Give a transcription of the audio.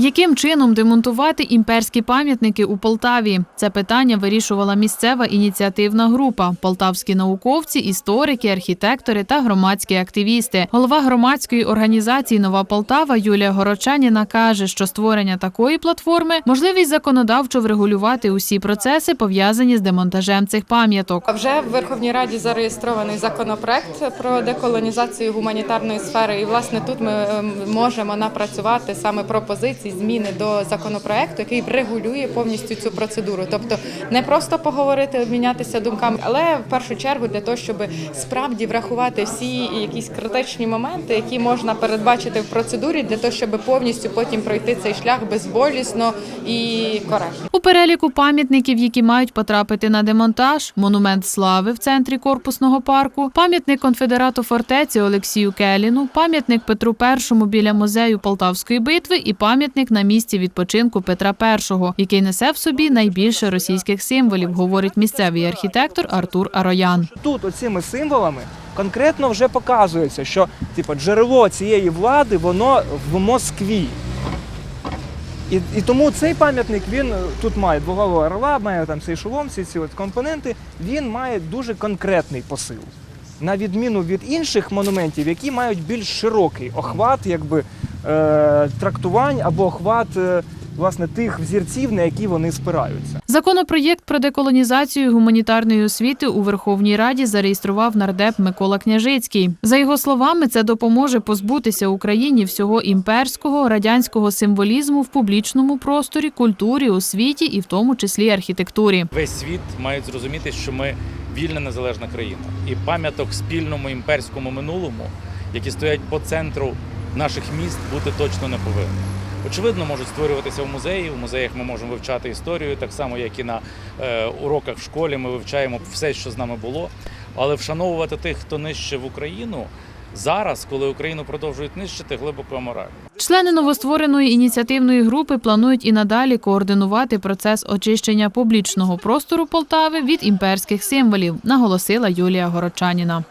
Яким чином демонтувати імперські пам'ятники у Полтаві? Це питання вирішувала місцева ініціативна група: полтавські науковці, історики, архітектори та громадські активісти. Голова громадської організації Нова Полтава Юлія Горочаніна каже, що створення такої платформи можливість законодавчо врегулювати усі процеси, пов'язані з демонтажем цих пам'яток. Вже в Верховній Раді зареєстрований законопроект про деколонізацію гуманітарної сфери, і власне тут ми ем, можемо напрацювати саме пропозиції зміни до законопроекту, який регулює повністю цю процедуру. Тобто не просто поговорити, обмінятися думками, але в першу чергу для того, щоб справді врахувати всі якісь критичні моменти, які можна передбачити в процедурі, для того, щоб повністю потім пройти цей шлях безболісно і коректно. У переліку пам'ятників, які мають потрапити на демонтаж, монумент слави в центрі корпусного парку, пам'ятник конфедерату фортеці Олексію Келіну, пам'ятник Петру І біля музею Полтавської битви і пам'ятник на місці відпочинку Петра І, який несе в собі найбільше російських символів, говорить місцевий архітектор Артур Ароян. Тут оцими символами конкретно вже показується, що типу, джерело цієї влади воно в Москві. І, і тому цей пам'ятник він е, тут має двоголового орла, має там цей шолом, всі ці от компоненти. Він має дуже конкретний посил. На відміну від інших монументів, які мають більш широкий охват, якби трактувань або охват е, власне тих взірців, на які вони спираються. Законопроєкт про деколонізацію гуманітарної освіти у Верховній Раді зареєстрував нардеп Микола Княжицький. За його словами, це допоможе позбутися Україні всього імперського радянського символізму в публічному просторі, культурі, освіті і в тому числі архітектурі. Весь світ має зрозуміти, що ми вільна незалежна країна, і пам'яток спільному імперському минулому, які стоять по центру наших міст, бути точно не повинно. Очевидно, можуть створюватися в музеї. В музеях ми можемо вивчати історію, так само як і на е, уроках в школі. Ми вивчаємо все, що з нами було. Але вшановувати тих, хто нищив Україну зараз, коли Україну продовжують нищити, глибоко аморально. Члени новоствореної ініціативної групи планують і надалі координувати процес очищення публічного простору Полтави від імперських символів, наголосила Юлія Горочаніна.